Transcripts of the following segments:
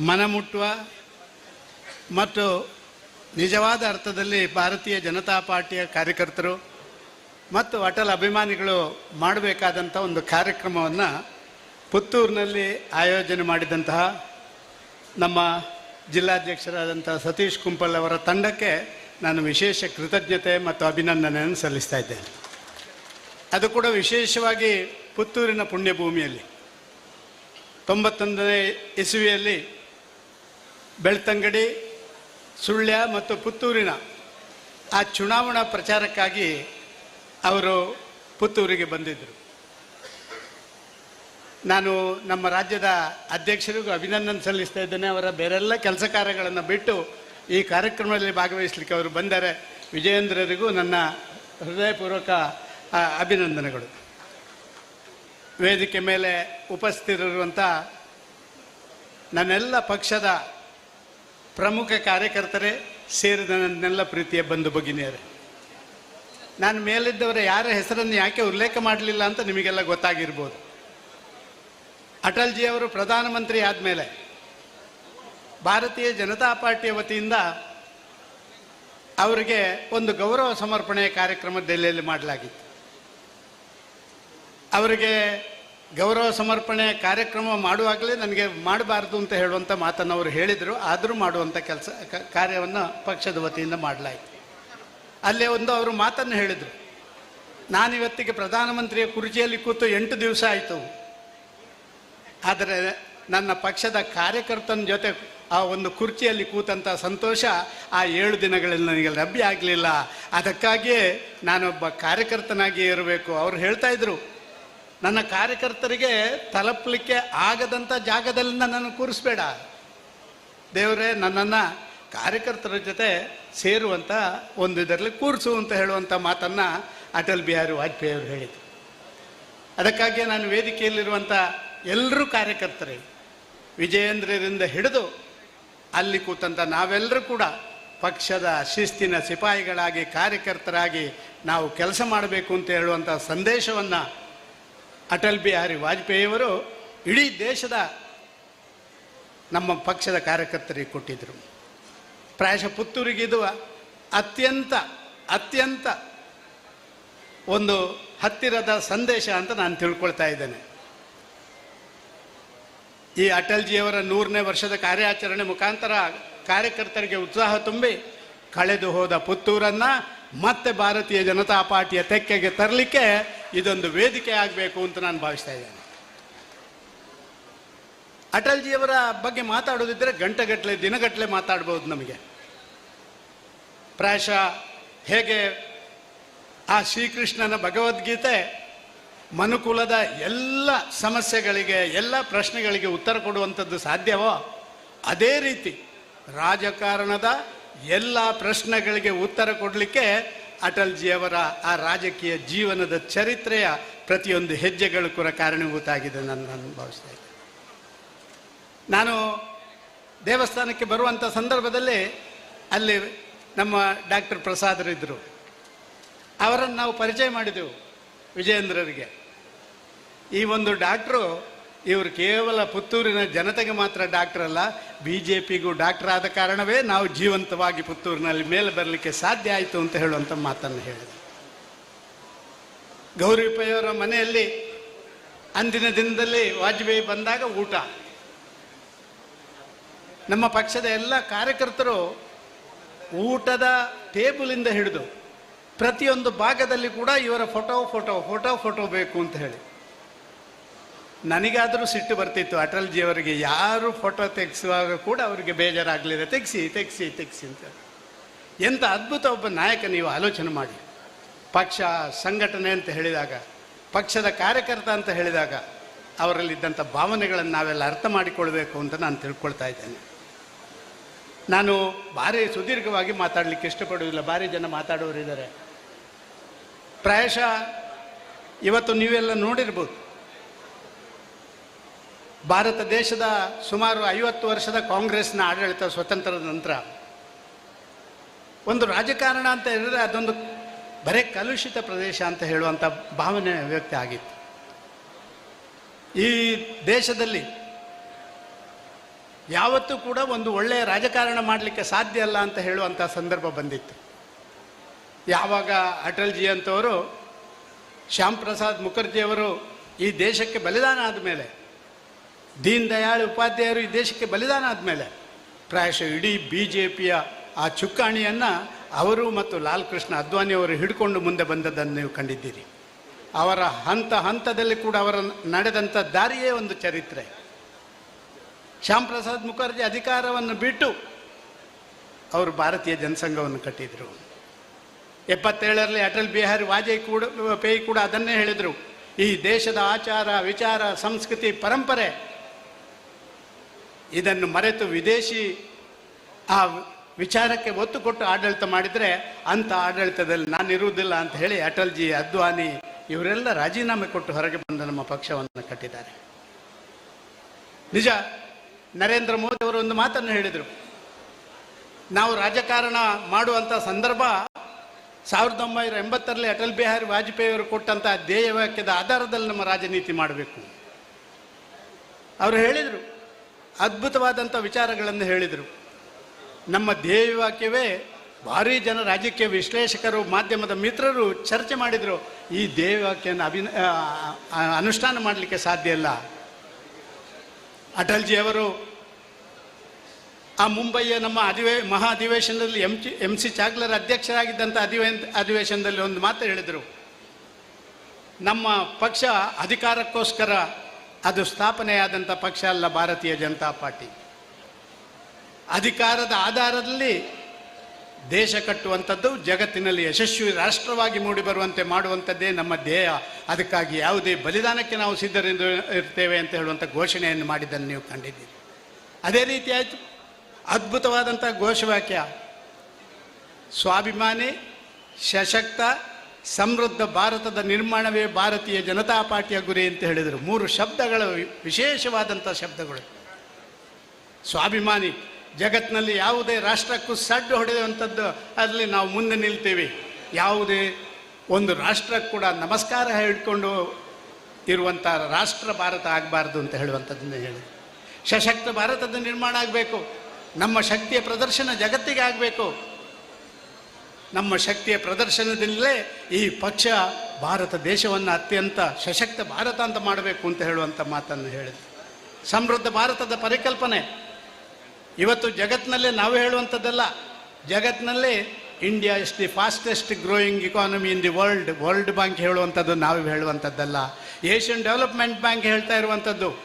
ಮನಮುಟ್ಟುವ ಮತ್ತು ನಿಜವಾದ ಅರ್ಥದಲ್ಲಿ ಭಾರತೀಯ ಜನತಾ ಪಾರ್ಟಿಯ ಕಾರ್ಯಕರ್ತರು ಮತ್ತು ಅಟಲ್ ಅಭಿಮಾನಿಗಳು ಮಾಡಬೇಕಾದಂಥ ಒಂದು ಕಾರ್ಯಕ್ರಮವನ್ನು ಪುತ್ತೂರಿನಲ್ಲಿ ಆಯೋಜನೆ ಮಾಡಿದಂತಹ ನಮ್ಮ ಜಿಲ್ಲಾಧ್ಯಕ್ಷರಾದಂಥ ಸತೀಶ್ ಕುಂಪಲ್ ಅವರ ತಂಡಕ್ಕೆ ನಾನು ವಿಶೇಷ ಕೃತಜ್ಞತೆ ಮತ್ತು ಅಭಿನಂದನೆಯನ್ನು ಸಲ್ಲಿಸ್ತಾ ಇದ್ದೇನೆ. ಅದು ಕೂಡ ವಿಶೇಷವಾಗಿ ಪುತ್ತೂರಿನ ಪುಣ್ಯಭೂಮಿಯಲ್ಲಿ. ತೊಂಬತ್ತೊಂದನೇ ಇಸುವಿಯಲ್ಲಿ ಬೆಳ್ತಂಗಡಿ, ಸುಳ್ಯ ಮತ್ತು ಪುತ್ತೂರಿನ ಆ ಚುನಾವಣಾ ಪ್ರಚಾರಕ್ಕಾಗಿ ಅವರು ಪುತ್ತೂರಿಗೆ ಬಂದಿದ್ದರು. ನಾನು ನಮ್ಮ ರಾಜ್ಯದ ಅಧ್ಯಕ್ಷರಿಗೂ ಅಭಿನಂದನೆ ಸಲ್ಲಿಸ್ತಾ ಇದ್ದೇನೆ. ಅವರ ಬೇರೆಲ್ಲ ಕೆಲಸ ಕಾರ್ಯಗಳನ್ನು ಬಿಟ್ಟು ಈ ಕಾರ್ಯಕ್ರಮದಲ್ಲಿ ಭಾಗವಹಿಸಲಿಕ್ಕೆ ಅವರು ಬಂದರೆ ವಿಜಯೇಂದ್ರರಿಗೂ ನನ್ನ ಹೃದಯಪೂರ್ವಕ ಅಭಿನಂದನೆಗಳು. ವೇದಿಕೆ ಮೇಲೆ ಉಪಸ್ಥಿತರಿರುವಂಥ ನನ್ನೆಲ್ಲ ಪಕ್ಷದ ಪ್ರಮುಖ ಕಾರ್ಯಕರ್ತರೇ ಸೇರಿದ ನನ್ನೆಲ್ಲ ಪ್ರೀತಿಯ ಬಂಧು ಭಗಿನಿಯರೇ. ನಾನು ಮೇಲಿದ್ದವರ ಯಾರ ಹೆಸರನ್ನು ಯಾಕೆ ಉಲ್ಲೇಖ ಮಾಡಲಿಲ್ಲ ಅಂತ ನಿಮಗೆಲ್ಲ ಗೊತ್ತಾಗಿರ್ಬೋದು. ಅಟಲ್ಜಿ ಅವರು ಪ್ರಧಾನಮಂತ್ರಿ ಆದಮೇಲೆ ಭಾರತೀಯ ಜನತಾ ಪಾರ್ಟಿಯ ವತಿಯಿಂದ ಅವರಿಗೆ ಒಂದು ಗೌರವ ಸಮರ್ಪಣೆ ಕಾರ್ಯಕ್ರಮ ದೆಹಲಿಯಲ್ಲಿ ಮಾಡಲಾಗಿತ್ತು. ಅವರಿಗೆ ಗೌರವ ಸಮರ್ಪಣೆ ಕಾರ್ಯಕ್ರಮ ಮಾಡುವಾಗಲೇ ನನಗೆ ಮಾಡಬಾರ್ದು ಅಂತ ಹೇಳುವಂಥ ಮಾತನ್ನು ಅವರು ಹೇಳಿದರು. ಆದರೂ ಮಾಡುವಂಥ ಕೆಲಸ ಕಾರ್ಯವನ್ನು ಪಕ್ಷದ ವತಿಯಿಂದ ಮಾಡಲಾಯಿತು. ಅಲ್ಲೇ ಒಂದು ಅವರು ಮಾತನ್ನು ಹೇಳಿದರು. ನಾನಿವತ್ತಿಗೆ ಪ್ರಧಾನಮಂತ್ರಿಯ ಕುರ್ಚಿಯಲ್ಲಿ ಕೂತು ಎಂಟು ದಿವಸ ಆಯಿತು. ಆದರೆ ನನ್ನ ಪಕ್ಷದ ಕಾರ್ಯಕರ್ತನ ಜೊತೆ ಆ ಒಂದು ಕುರ್ಚಿಯಲ್ಲಿ ಕೂತಂಥ ಸಂತೋಷ ಆ ಏಳು ದಿನಗಳಲ್ಲಿ ನನಗೆ ಲಭ್ಯ ಆಗಲಿಲ್ಲ. ಅದಕ್ಕಾಗಿಯೇ ನಾನೊಬ್ಬ ಕಾರ್ಯಕರ್ತನಾಗಿಯೇ ಇರಬೇಕು. ಅವರು ಹೇಳ್ತಾ ಇದ್ರು ನನ್ನ ಕಾರ್ಯಕರ್ತರಿಗೆ ತಲುಪಲಿಕ್ಕೆ ಆಗದಂಥ ಜಾಗದಲ್ಲಿ ನನ್ನನ್ನು ಕೂರಿಸ್ಬೇಡ. ದೇವರೇ, ನನ್ನನ್ನು ಕಾರ್ಯಕರ್ತರ ಜೊತೆ ಸೇರುವಂಥ ಒಂದು ಇದರಲ್ಲಿ ಕೂರಿಸು ಅಂತ ಹೇಳುವಂಥ ಮಾತನ್ನು ಅಟಲ್ ಬಿಹಾರಿ ವಾಜಪೇಯಿ ಅವರು ಹೇಳಿದರು. ಅದಕ್ಕಾಗಿ ನಾನು ವೇದಿಕೆಯಲ್ಲಿರುವಂಥ ಎಲ್ಲರೂ ಕಾರ್ಯಕರ್ತರೇ, ವಿಜಯೇಂದ್ರರಿಂದ ಹಿಡಿದು ಅಲ್ಲಿ ಕೂತಂಥ ನಾವೆಲ್ಲರೂ ಕೂಡ ಪಕ್ಷದ ಶಿಸ್ತಿನ ಸಿಪಾಯಿಗಳಾಗಿ, ಕಾರ್ಯಕರ್ತರಾಗಿ ನಾವು ಕೆಲಸ ಮಾಡಬೇಕು ಅಂತ ಹೇಳುವಂಥ ಸಂದೇಶವನ್ನು ಅಟಲ್ ಬಿಹಾರಿ ವಾಜಪೇಯಿಯವರು ಇಡೀ ದೇಶದ ನಮ್ಮ ಪಕ್ಷದ ಕಾರ್ಯಕರ್ತರಿಗೆ ಕೊಟ್ಟಿದ್ದರು ಪ್ರಾಯಶಃ ಪುತ್ತೂರಿಗೆ ಇದು ಅತ್ಯಂತ ಅತ್ಯಂತ ಒಂದು ಹತ್ತಿರದ ಸಂದೇಶ ಅಂತ ನಾನು ತಿಳ್ಕೊಳ್ತಾ ಇದ್ದೇನೆ. ಈ ಅಟಲ್ಜಿಯವರ ನೂರನೇ ವರ್ಷದ ಕಾರ್ಯಾಚರಣೆ ಮುಖಾಂತರ ಕಾರ್ಯಕರ್ತರಿಗೆ ಉತ್ಸಾಹ ತುಂಬಿ ಕಳೆದು ಹೋದ ಪುತ್ತೂರನ್ನು ಮತ್ತೆ ಭಾರತೀಯ ಜನತಾ ಪಾರ್ಟಿಯ ತೆಕ್ಕೆಗೆ ತರಲಿಕ್ಕೆ ಇದೊಂದು ವೇದಿಕೆ ಆಗಬೇಕು ಅಂತ ನಾನು ಭಾವಿಸ್ತಾ ಇದ್ದೇನೆ. ಅಟಲ್ಜಿಯವರ ಬಗ್ಗೆ ಮಾತಾಡೋದಿದ್ರೆ ಗಂಟೆಗಟ್ಟಲೆ ದಿನಗಟ್ಟಲೆ ಮಾತಾಡ್ಬೋದು ನಮಗೆ. ಪ್ರಾಯಶಃ ಹೇಗೆ ಆ ಶ್ರೀಕೃಷ್ಣನ ಭಗವದ್ಗೀತೆ ಮನುಕುಲದ ಎಲ್ಲ ಸಮಸ್ಯೆಗಳಿಗೆ, ಎಲ್ಲ ಪ್ರಶ್ನೆಗಳಿಗೆ ಉತ್ತರ ಕೊಡುವಂಥದ್ದು ಸಾಧ್ಯವೋ? ಅದೇ ರೀತಿ ರಾಜಕಾರಣದ ಎಲ್ಲ ಪ್ರಶ್ನೆಗಳಿಗೆ ಉತ್ತರ ಕೊಡಲಿಕ್ಕೆ ಅಟಲ್ಜಿಯವರ ಆ ರಾಜಕೀಯ ಜೀವನದ ಚರಿತ್ರೆಯ ಪ್ರತಿಯೊಂದು ಹೆಜ್ಜೆಗಳು ಕೂಡ ಕಾರಣೀಭೂತ ಆಗಿದೆ ನಾನು ನನ್ನ ಭಾವಿಸ್ತಾ ಇದ್ದೇನೆ. ನಾನು ದೇವಸ್ಥಾನಕ್ಕೆ ಬರುವಂಥ ಸಂದರ್ಭದಲ್ಲಿ ಅಲ್ಲಿ ನಮ್ಮ ಡಾಕ್ಟರ್ ಪ್ರಸಾದರಿದ್ದರು ಅವರನ್ನು ನಾವು ಪರಿಚಯ ಮಾಡಿದೆವು ವಿಜಯೇಂದ್ರರಿಗೆ. ಈ ಒಂದು ಡಾಕ್ಟ್ರು ಇವರು ಕೇವಲ ಪುತ್ತೂರಿನ ಜನತೆಗೆ ಮಾತ್ರ ಡಾಕ್ಟರ್ ಅಲ್ಲ ಬಿ ಜೆ ಪಿಗೂ ಡಾಕ್ಟರ್ ಆದ ಕಾರಣವೇ ನಾವು ಜೀವಂತವಾಗಿ ಪುತ್ತೂರಿನಲ್ಲಿ ಮೇಲೆ ಬರಲಿಕ್ಕೆ ಸಾಧ್ಯ ಆಯಿತು ಅಂತ ಹೇಳುವಂಥ ಮಾತನ್ನು ಹೇಳಿದೆ ಗೌರಿಪಯ್ಯವರ ಮನೆಯಲ್ಲಿ ಅಂದಿನ ದಿನದಲ್ಲಿ ವಾಜಪೇಯಿ ಬಂದಾಗ ಊಟ. ನಮ್ಮ ಪಕ್ಷದ ಎಲ್ಲ ಕಾರ್ಯಕರ್ತರು ಊಟದ ಟೇಬಲಿಂದ ಹಿಡಿದು ಪ್ರತಿಯೊಂದು ಭಾಗದಲ್ಲಿ ಕೂಡ ಇವರ ಫೋಟೋ ಫೋಟೋ ಫೋಟೋ ಫೋಟೋ ಬೇಕು ಅಂತ ಹೇಳಿ. ನನಗಾದರೂ ಸಿಟ್ಟು ಬರ್ತಿತ್ತು. ಅಟಲ್ಜಿಯವರಿಗೆ ಯಾರು ಫೋಟೋ ತೆಗೆಸುವಾಗ ಕೂಡ ಅವರಿಗೆ ಬೇಜಾರಾಗಲಿದೆ. ತೆಗೆಸಿ ತೆಗೆಸಿ ತೆಗೆಸಿ ಅಂತ. ಎಂಥ ಅದ್ಭುತ ಒಬ್ಬ ನಾಯಕ ನೀವು ಆಲೋಚನೆ ಮಾಡಿ. ಪಕ್ಷ, ಸಂಘಟನೆ ಅಂತ ಹೇಳಿದಾಗ, ಪಕ್ಷದ ಕಾರ್ಯಕರ್ತ ಅಂತ ಹೇಳಿದಾಗ ಅವರಲ್ಲಿದ್ದಂಥ ಭಾವನೆಗಳನ್ನು ನಾವೆಲ್ಲ ಅರ್ಥ ಮಾಡಿಕೊಳ್ಬೇಕು ಅಂತ ನಾನು ತಿಳ್ಕೊಳ್ತಾ ಇದ್ದೇನೆ. ನಾನು ಭಾರಿ ಸುದೀರ್ಘವಾಗಿ ಮಾತಾಡಲಿಕ್ಕೆ ಇಷ್ಟಪಡುವುದಿಲ್ಲ. ಭಾರಿ ಜನ ಮಾತಾಡೋರಿದ್ದಾರೆ ಪ್ರಾಯಶಃ ಇವತ್ತು ನೀವೆಲ್ಲ ನೋಡಿರ್ಬೋದು. ಭಾರತ ದೇಶದ ಸುಮಾರು ಐವತ್ತು ವರ್ಷದ ಕಾಂಗ್ರೆಸ್ನ ಆಡಳಿತ ಸ್ವತಂತ್ರದ ನಂತರ ಒಂದು ರಾಜಕಾರಣ ಅಂತ ಹೇಳಿದ್ರೆ ಅದೊಂದು ಬರೇ ಕಲುಷಿತ ಪ್ರದೇಶ ಅಂತ ಹೇಳುವಂಥ ಭಾವನೆ ವ್ಯಕ್ತ ಆಗಿತ್ತು. ಈ ದೇಶದಲ್ಲಿ ಯಾವತ್ತೂ ಕೂಡ ಒಂದು ಒಳ್ಳೆಯ ರಾಜಕಾರಣ ಮಾಡಲಿಕ್ಕೆ ಸಾಧ್ಯ ಅಲ್ಲ ಅಂತ ಹೇಳುವಂಥ ಸಂದರ್ಭ ಬಂದಿತ್ತು. ಯಾವಾಗ ಅಟಲ್ಜಿ ಅಂತವರು ಶ್ಯಾಮ್ ಪ್ರಸಾದ್ ಮುಖರ್ಜಿಯವರು ಈ ದೇಶಕ್ಕೆ ಬಲಿದಾನ ಆದಮೇಲೆ ದೀನ್ ದಯಾಳ್ ಉಪಾಧ್ಯಾಯರು ಈ ದೇಶಕ್ಕೆ ಬಲಿದಾನ ಆದಮೇಲೆ ಪ್ರಾಯಶಃ ಇಡೀ ಬಿ ಜೆ ಪಿಯ ಆ ಚುಕ್ಕಾಣಿಯನ್ನು ಅವರು ಮತ್ತು ಲಾಲ್ ಕೃಷ್ಣ ಅದ್ವಾನಿಯವರು ಹಿಡ್ಕೊಂಡು ಮುಂದೆ ಬಂದದ್ದನ್ನು ನೀವು ಕಂಡಿದ್ದೀರಿ. ಅವರ ಹಂತ ಹಂತದಲ್ಲಿ ಕೂಡ ಅವರ ನಡೆದಂಥ ದಾರಿಯೇ ಒಂದು ಚರಿತ್ರೆ. ಶ್ಯಾಮ್ ಪ್ರಸಾದ್ ಮುಖರ್ಜಿ ಅಧಿಕಾರವನ್ನು ಬಿಟ್ಟು ಅವರು ಭಾರತೀಯ ಜನಸಂಘವನ್ನು ಕಟ್ಟಿದರು. ಎಪ್ಪತ್ತೇಳರಲ್ಲಿ ಅಟಲ್ ಬಿಹಾರಿ ವಾಜಪೇಯಿ ಕೂಡ ಪೇಯಿ ಕೂಡ ಅದನ್ನೇ ಹೇಳಿದರು. ಈ ದೇಶದ ಆಚಾರ, ವಿಚಾರ, ಸಂಸ್ಕೃತಿ, ಪರಂಪರೆ ಇದನ್ನು ಮರೆತು ವಿದೇಶಿ ಆ ವಿಚಾರಕ್ಕೆ ಒತ್ತು ಕೊಟ್ಟು ಆಡಳಿತ ಮಾಡಿದರೆ ಅಂಥ ಆಡಳಿತದಲ್ಲಿ ನಾನು ಇರುವುದಿಲ್ಲ ಅಂತ ಹೇಳಿ ಅಟಲ್ಜಿ, ಅದ್ವಾನಿ ಇವರೆಲ್ಲ ರಾಜೀನಾಮೆ ಕೊಟ್ಟು ಹೊರಗೆ ಬಂದು ನಮ್ಮ ಪಕ್ಷವನ್ನು ಕಟ್ಟಿದ್ದಾರೆ. ನಿಜ, ನರೇಂದ್ರ ಮೋದಿ ಅವರು ಒಂದು ಮಾತನ್ನು ಹೇಳಿದರು. ನಾವು ರಾಜಕಾರಣ ಮಾಡುವಂಥ ಸಂದರ್ಭ ಸಾವಿರದ ಒಂಬೈನೂರ ಎಂಬತ್ತರಲ್ಲಿ ಅಟಲ್ ಬಿಹಾರಿ ವಾಜಪೇಯಿ ಅವರು ಕೊಟ್ಟಂಥ ಧ್ಯೇಯ ವಾಕ್ಯದ ಆಧಾರದಲ್ಲಿ ನಮ್ಮ ರಾಜನೀತಿ ಮಾಡಬೇಕು. ಅವರು ಹೇಳಿದರು ಅದ್ಭುತವಾದಂಥ ವಿಚಾರಗಳನ್ನು ಹೇಳಿದರು. ನಮ್ಮ ಧ್ಯೇಯವಾಕ್ಯವೇ ಭಾರೀ ಜನ ರಾಜಕೀಯ ವಿಶ್ಲೇಷಕರು, ಮಾಧ್ಯಮದ ಮಿತ್ರರು ಚರ್ಚೆ ಮಾಡಿದರು, ಈ ಧ್ಯೇಯ ವಾಕ್ಯವನ್ನು ಅಭಿನ ಅನುಷ್ಠಾನ ಮಾಡಲಿಕ್ಕೆ ಸಾಧ್ಯ ಇಲ್ಲ. ಅಟಲ್ಜಿ ಅವರು ಆ ಮುಂಬೈಯ ನಮ್ಮ ಅಧಿವೇ, ಮಹಾ ಅಧಿವೇಶನದಲ್ಲಿ ಎಂ ಚಿ ಎಂ ಸಿ ಚಾಗ್ಲರ್ ಅಧ್ಯಕ್ಷರಾಗಿದ್ದಂಥ ಅಧಿವೇ, ಅಧಿವೇಶನದಲ್ಲಿ ಒಂದು ಮಾತು ಹೇಳಿದರು. ನಮ್ಮ ಪಕ್ಷ ಅಧಿಕಾರಕ್ಕೋಸ್ಕರ ಅದು ಸ್ಥಾಪನೆಯಾದಂಥ ಪಕ್ಷ ಅಲ್ಲ ಭಾರತೀಯ ಜನತಾ ಪಾರ್ಟಿ. ಅಧಿಕಾರದ ಆಧಾರದಲ್ಲಿ ದೇಶ ಕಟ್ಟುವಂಥದ್ದು ಜಗತ್ತಿನಲ್ಲಿ ಯಶಸ್ವಿ ರಾಷ್ಟ್ರವಾಗಿ ಮೂಡಿಬರುವಂತೆ ಮಾಡುವಂಥದ್ದೇ ನಮ್ಮ ಧ್ಯೇಯ. ಅದಕ್ಕಾಗಿ ಯಾವುದೇ ಬಲಿದಾನಕ್ಕೆ ನಾವು ಸಿದ್ಧರೆಂದು ಇರ್ತೇವೆ ಅಂತ ಹೇಳುವಂಥ ಘೋಷಣೆಯನ್ನು ಮಾಡಿದ್ದನ್ನು ನೀವು ಕಂಡಿದ್ದೀರಿ. ಅದೇ ರೀತಿ ಆಯಿತು. ಅದ್ಭುತವಾದಂಥ ಘೋಷವಾಕ್ಯ. ಸ್ವಾಭಿಮಾನಿ, ಸಶಕ್ತ ಸಮೃದ್ಧ ಭಾರತದ ನಿರ್ಮಾಣವೇ ಭಾರತೀಯ ಜನತಾ ಪಾರ್ಟಿಯ ಗುರಿ ಅಂತ ಹೇಳಿದರು. ಮೂರು ಶಬ್ದಗಳು, ವಿಶೇಷವಾದಂಥ ಶಬ್ದಗಳು. ಸ್ವಾಭಿಮಾನಿ ಜಗತ್ತಿನಲ್ಲಿ ಯಾವುದೇ ರಾಷ್ಟ್ರಕ್ಕೂ ಸಡ್ಡು ಹೊಡೆಯುವಂಥದ್ದು ಅದರಲ್ಲಿ ನಾವು ಮುಂದೆ ನಿಲ್ತೇವೆ. ಯಾವುದೇ ಒಂದು ರಾಷ್ಟ್ರಕ್ಕೆ ಕೂಡ ನಮಸ್ಕಾರ ಹೇಳ್ಕೊಂಡು ಇರುವಂಥ ರಾಷ್ಟ್ರ ಭಾರತ ಆಗಬಾರ್ದು ಅಂತ ಹೇಳುವಂಥದ್ದನ್ನು ಹೇಳಿ ಸಶಕ್ತ ಭಾರತದ ನಿರ್ಮಾಣ ಆಗಬೇಕು. ನಮ್ಮ ಶಕ್ತಿಯ ಪ್ರದರ್ಶನ ಜಗತ್ತಿಗೆ ಆಗಬೇಕು. ನಮ್ಮ ಶಕ್ತಿಯ ಪ್ರದರ್ಶನದಿಂದಲೇ ಈ ಪಕ್ಷ ಭಾರತ ದೇಶವನ್ನು ಅತ್ಯಂತ ಸಶಕ್ತ ಭಾರತ ಅಂತ ಮಾಡಬೇಕು ಅಂತ ಹೇಳುವಂಥ ಮಾತನ್ನು ಹೇಳಿದೆ ಸಮೃದ್ಧ ಭಾರತದ ಪರಿಕಲ್ಪನೆ. ಇವತ್ತು ಜಗತ್ತಿನಲ್ಲೇ ನಾವು ಹೇಳುವಂಥದ್ದಲ್ಲ. ಜಗತ್ತಿನಲ್ಲಿ India is the fastest growing economy in the world world bank ಹೇಳುವಂಥದ್ದು, ನಾವು ಹೇಳುವಂಥದ್ದಲ್ಲ. ಏಷ್ಯನ್ ಡೆವಲಪ್ಮೆಂಟ್ ಬ್ಯಾಂಕ್ ಹೇಳ್ತಾ ಇರುವಂಥದ್ದು.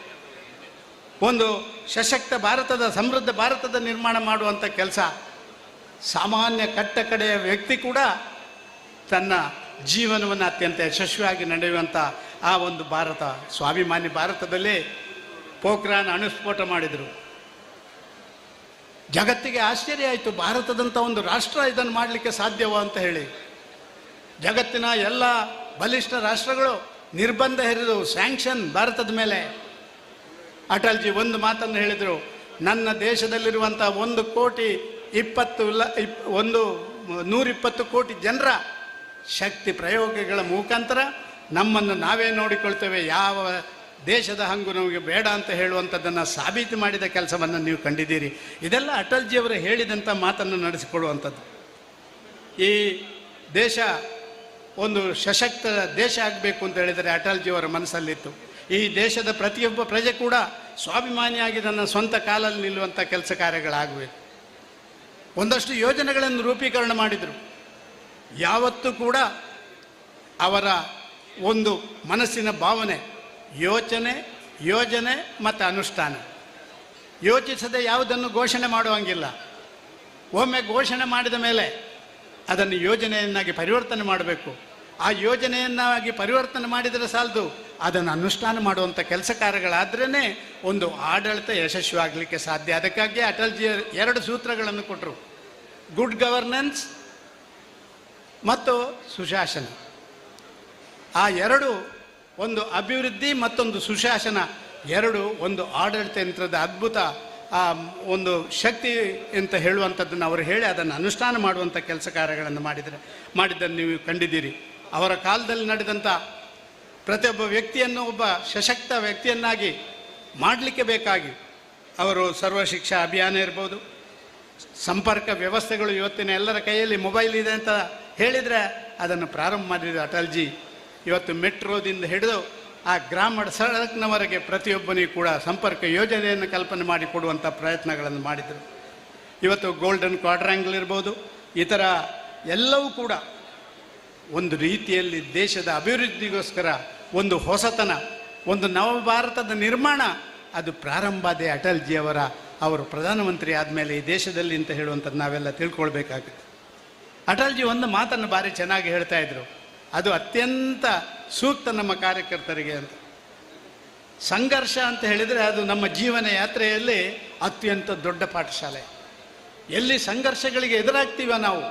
ಒಂದು ಸಶಕ್ತ ಭಾರತದ, ಸಮೃದ್ಧ ಭಾರತದ ನಿರ್ಮಾಣ ಮಾಡುವಂಥ ಕೆಲಸ. ಸಾಮಾನ್ಯ ಕಟ್ಟ ಕಡೆಯ ವ್ಯಕ್ತಿ ಕೂಡ ತನ್ನ ಜೀವನವನ್ನು ಅತ್ಯಂತ ಯಶಸ್ವಿಯಾಗಿ ನಡೆಯುವಂಥ ಆ ಒಂದು ಭಾರತ, ಸ್ವಾಭಿಮಾನಿ ಭಾರತದಲ್ಲಿ ಪೋಖ್ರಾನ್ ಅಣುಸ್ಫೋಟ ಮಾಡಿದರು. ಜಗತ್ತಿಗೆ ಆಶ್ಚರ್ಯ ಆಯಿತು ಭಾರತದಂಥ ಒಂದು ರಾಷ್ಟ್ರ ಇದನ್ನು ಮಾಡಲಿಕ್ಕೆ ಸಾಧ್ಯವ ಅಂತ ಹೇಳಿ. ಜಗತ್ತಿನ ಎಲ್ಲ ಬಲಿಷ್ಠ ರಾಷ್ಟ್ರಗಳು ನಿರ್ಬಂಧ ಹೇರಿದವು ಸ್ಯಾಂಕ್ಷನ್ ಭಾರತದ ಮೇಲೆ. ಅಟಲ್ಜಿ ಒಂದು ಮಾತನ್ನು ಹೇಳಿದರು, ನನ್ನ ದೇಶದಲ್ಲಿರುವಂಥ ಒಂದು ಕೋಟಿ ಇಪ್ಪತ್ತು ಲ ಇಪ್ ಒಂದು ನೂರಿಪ್ಪತ್ತು ಕೋಟಿ ಜನರ ಶಕ್ತಿ ಪ್ರಯೋಗಗಳ ಮುಖಾಂತರ ನಮ್ಮನ್ನು ನಾವೇ ನೋಡಿಕೊಳ್ತೇವೆ. ಯಾವ ದೇಶದ ಹಂಗು ನಮಗೆ ಬೇಡ ಅಂತ ಹೇಳುವಂಥದ್ದನ್ನು ಸಾಬೀತು ಮಾಡಿದ ಕೆಲಸವನ್ನು ನೀವು ಕಂಡಿದ್ದೀರಿ. ಇದೆಲ್ಲ ಅಟಲ್ಜಿಯವರು ಹೇಳಿದಂಥ ಮಾತನ್ನು ನಡೆಸಿಕೊಳ್ಳುವಂಥದ್ದು. ಈ ದೇಶ ಒಂದು ಸಶಕ್ತ ದೇಶ ಆಗಬೇಕು ಅಂತ ಹೇಳಿದರೆ ಅಟಲ್ಜಿಯವರ ಮನಸ್ಸಲ್ಲಿತ್ತು. ಈ ದೇಶದ ಪ್ರತಿಯೊಬ್ಬ ಪ್ರಜೆ ಕೂಡ ಸ್ವಾಭಿಮಾನಿಯಾಗಿ ನನ್ನ ಸ್ವಂತ ಕಾಲಲ್ಲಿ ನಿಲ್ಲುವಂಥ ಕೆಲಸ ಕಾರ್ಯಗಳಾಗಬೇಕು ಒಂದಷ್ಟು ಯೋಜನೆಗಳನ್ನು ರೂಪೀಕರಣ ಮಾಡಿದರು. ಯಾವತ್ತೂ ಕೂಡ ಅವರ ಒಂದು ಮನಸ್ಸಿನ ಭಾವನೆ, ಯೋಚನೆ, ಯೋಜನೆ ಮತ್ತು ಅನುಷ್ಠಾನ. ಯೋಚಿಸದೆ ಯಾವುದನ್ನು ಘೋಷಣೆ ಮಾಡುವಂಗಿಲ್ಲ ಒಮ್ಮೆ ಘೋಷಣೆ ಮಾಡಿದ ಮೇಲೆ ಅದನ್ನು ಯೋಜನೆಯನ್ನಾಗಿ ಪರಿವರ್ತನೆ ಮಾಡಬೇಕು. ಆ ಯೋಜನೆಯನ್ನಾಗಿ ಪರಿವರ್ತನೆ ಮಾಡಿದರೆ ಸಾಲದು, ಅದನ್ನು ಅನುಷ್ಠಾನ ಮಾಡುವಂಥ ಕೆಲಸ ಕಾರ್ಯಗಳಾದ್ರೇ ಒಂದು ಆಡಳಿತ ಯಶಸ್ವಿ ಆಗಲಿಕ್ಕೆ ಸಾಧ್ಯ. ಅದಕ್ಕಾಗಿ ಅಟಲ್ಜಿ ಎರಡು ಸೂತ್ರಗಳನ್ನು ಕೊಟ್ಟರು ಗುಡ್ ಗವರ್ನೆನ್ಸ್ ಮತ್ತು ಸುಶಾಸನ. ಆ ಎರಡು ಒಂದು ಅಭಿವೃದ್ಧಿ ಮತ್ತೊಂದು ಸುಶಾಸನ, ಎರಡು ಒಂದು ಆಡಳಿತ ಯಂತ್ರದ ಅದ್ಭುತ, ಆ, ಒಂದು ಶಕ್ತಿ ಅಂತ ಹೇಳುವಂಥದ್ದನ್ನು ಅವರು ಹೇಳಿ ಅದನ್ನು ಅನುಷ್ಠಾನ ಮಾಡುವಂಥ ಕೆಲಸ ಕಾರ್ಯಗಳನ್ನು ಮಾಡಿದರೆ, ಮಾಡಿದ್ದನ್ನು ನೀವು ಕಂಡಿದ್ದೀರಿ. ಅವರ ಕಾಲದಲ್ಲಿ ನಡೆದಂಥ ಪ್ರತಿಯೊಬ್ಬ ವ್ಯಕ್ತಿಯನ್ನು, ಒಬ್ಬ ಸಶಕ್ತ ವ್ಯಕ್ತಿಯನ್ನಾಗಿ ಮಾಡಲಿಕ್ಕೆ ಬೇಕಾಗಿ ಅವರು ಸರ್ವ ಶಿಕ್ಷಾ ಅಭಿಯಾನ ಇರ್ಬೋದು ಸಂಪರ್ಕ ವ್ಯವಸ್ಥೆಗಳು ಇವತ್ತಿನ ಎಲ್ಲರ ಕೈಯಲ್ಲಿ ಮೊಬೈಲ್ ಇದೆ ಅಂತ ಹೇಳಿದರೆ ಅದನ್ನು ಪ್ರಾರಂಭ ಮಾಡಿದ ಅಟಲ್ಜಿ. ಇವತ್ತು ಮೆಟ್ರೋದಿಂದ ಹಿಡಿದು ಆ ಗ್ರಾಮ ಸಡಕ್ನವರೆಗೆ ಪ್ರತಿಯೊಬ್ಬನಿಗೂ ಕೂಡ ಸಂಪರ್ಕ ಯೋಜನೆಯನ್ನು ಕಲ್ಪನೆ ಮಾಡಿಕೊಡುವಂಥ ಪ್ರಯತ್ನಗಳನ್ನು ಮಾಡಿದರು. ಇವತ್ತು ಗೋಲ್ಡನ್ ಕ್ವಾಡ್ರ್ಯಾಂಗಲ್ ಇರ್ಬೋದು, ಇತರ ಎಲ್ಲವೂ ಕೂಡ ಒಂದು ರೀತಿಯಲ್ಲಿ ದೇಶದ ಅಭಿವೃದ್ಧಿಗೋಸ್ಕರ ಒಂದು ಹೊಸತನ, ಒಂದು ನವಭಾರತದ ನಿರ್ಮಾಣ, ಅದು ಪ್ರಾರಂಭ ಅದೇ ಅಟಲ್ಜಿಯವರ ಅವರು ಪ್ರಧಾನಮಂತ್ರಿ ಆದಮೇಲೆ ಈ ದೇಶದಲ್ಲಿ ಅಂತ ಹೇಳುವಂಥದ್ದು ನಾವೆಲ್ಲ ತಿಳ್ಕೊಳ್ಬೇಕಾಗುತ್ತೆ. ಅಟಲ್ಜಿ ಒಂದು ಮಾತನ್ನು ಭಾರಿ ಚೆನ್ನಾಗಿ ಹೇಳ್ತಾ ಇದ್ರು. ಅದು ಅತ್ಯಂತ ಸೂಕ್ತ ನಮ್ಮ ಕಾರ್ಯಕರ್ತರಿಗೆ ಅಂತ. ಸಂಘರ್ಷ ಅಂತ ಹೇಳಿದರೆ ಅದು ನಮ್ಮ ಜೀವನ ಯಾತ್ರೆಯಲ್ಲಿ ಅತ್ಯಂತ ದೊಡ್ಡ ಪಾಠಶಾಲೆ. ಎಲ್ಲಿ ಸಂಘರ್ಷಗಳಿಗೆ ಎದುರಾಗ್ತೀವ ನಾವು,